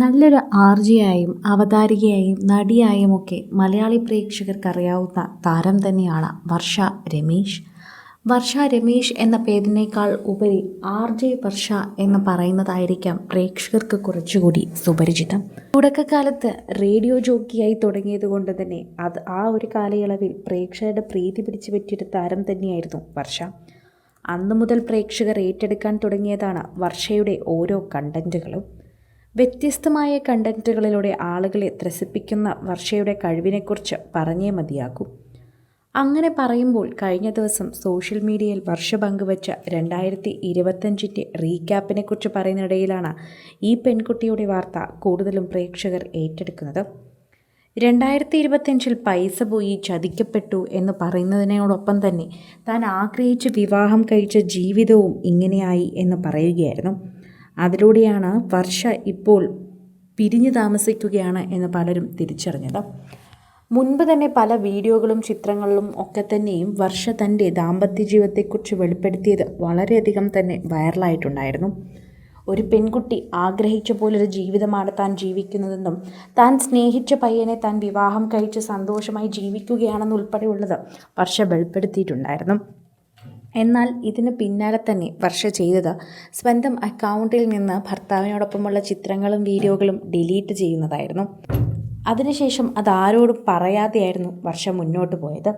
നല്ലൊരു ആർജിയായും അവതാരികയായും നടിയായും ഒക്കെ മലയാളി പ്രേക്ഷകർക്കറിയാവുന്ന താരം തന്നെയാണ് വർഷ രമേശ്. വർഷ രമേശ് എന്ന പേരിനേക്കാൾ ഉപരി ആർ ജെ വർഷ എന്ന് പറയുന്നതായിരിക്കാം പ്രേക്ഷകർക്ക് കുറച്ചുകൂടി സുപരിചിതം. തുടക്കകാലത്ത് റേഡിയോ ജോക്കിയായി തുടങ്ങിയത് കൊണ്ട് തന്നെ അത് ആ ഒരു കാലയളവിൽ പ്രേക്ഷകരുടെ പ്രീതി പിടിച്ചു പറ്റിയൊരു താരം തന്നെയായിരുന്നു വർഷ. അന്നു മുതൽ പ്രേക്ഷകർ ഏറ്റെടുക്കാൻ തുടങ്ങിയതാണ് വർഷയുടെ ഓരോ കണ്ടന്റുകളും വ്യത്യസ്തമായ കണ്ടന്റുകളിലൂടെ ആളുകളെ ത്രസിപ്പിക്കുന്ന വർഷയുടെ കഴിവിനെക്കുറിച്ച് പറഞ്ഞേ മതിയാകും. അങ്ങനെ പറയുമ്പോൾ കഴിഞ്ഞ ദിവസം സോഷ്യൽ മീഡിയയിൽ വർഷ പങ്കുവച്ച രണ്ടായിരത്തി ഇരുപത്തഞ്ചിന്റെ റീക്യാപ്പിനെക്കുറിച്ച് പറയുന്നിടയിലാണ് ഈ പെൺകുട്ടിയുടെ വാർത്ത കൂടുതലും പ്രേക്ഷകർ ഏറ്റെടുക്കുന്നത്. രണ്ടായിരത്തി ഇരുപത്തഞ്ചിൽ പൈസ പോയി ചതിക്കപ്പെട്ടു എന്ന് പറയുന്നതിനോടൊപ്പം തന്നെ താൻ ആഗ്രഹിച്ച് വിവാഹം കഴിച്ച ജീവിതവും ഇങ്ങനെയായി എന്ന് പറയുകയായിരുന്നു. അതിലൂടെയാണ് വർഷ ഇപ്പോൾ പിരിഞ്ഞു താമസിക്കുകയാണ് എന്ന് പലരും തിരിച്ചറിഞ്ഞത്. മുൻപ് തന്നെ പല വീഡിയോകളും ചിത്രങ്ങളിലും ഒക്കെ തന്നെയും വർഷ തന്റെ ദാമ്പത്യ ജീവിതത്തെക്കുറിച്ച് വെളിപ്പെടുത്തിയത് വളരെയധികം തന്നെ വൈറലായിട്ടുണ്ടായിരുന്നു. ഒരു പെൺകുട്ടി ആഗ്രഹിച്ച പോലൊരു ജീവിതമാണ് താൻ ജീവിക്കുന്നതെന്നും താൻ സ്നേഹിച്ച പയ്യനെ താൻ വിവാഹം കഴിച്ച് സന്തോഷമായി ജീവിക്കുകയാണെന്നുൾപ്പെടെയുള്ളത് വർഷ വെളിപ്പെടുത്തിയിട്ടുണ്ടായിരുന്നു. എന്നാൽ ഇതിന് പിന്നാലെ തന്നെ വർഷ ചെയ്തത്. സ്വന്തം അക്കൗണ്ടിൽ നിന്ന് ഭർത്താവിനോടൊപ്പമുള്ള ചിത്രങ്ങളും വീഡിയോകളും ഡിലീറ്റ് ചെയ്യുന്നതായിരുന്നു. അതിനുശേഷം അത് ആരോടും പറയാതെയായിരുന്നു വർഷ മുന്നോട്ട് പോയത്.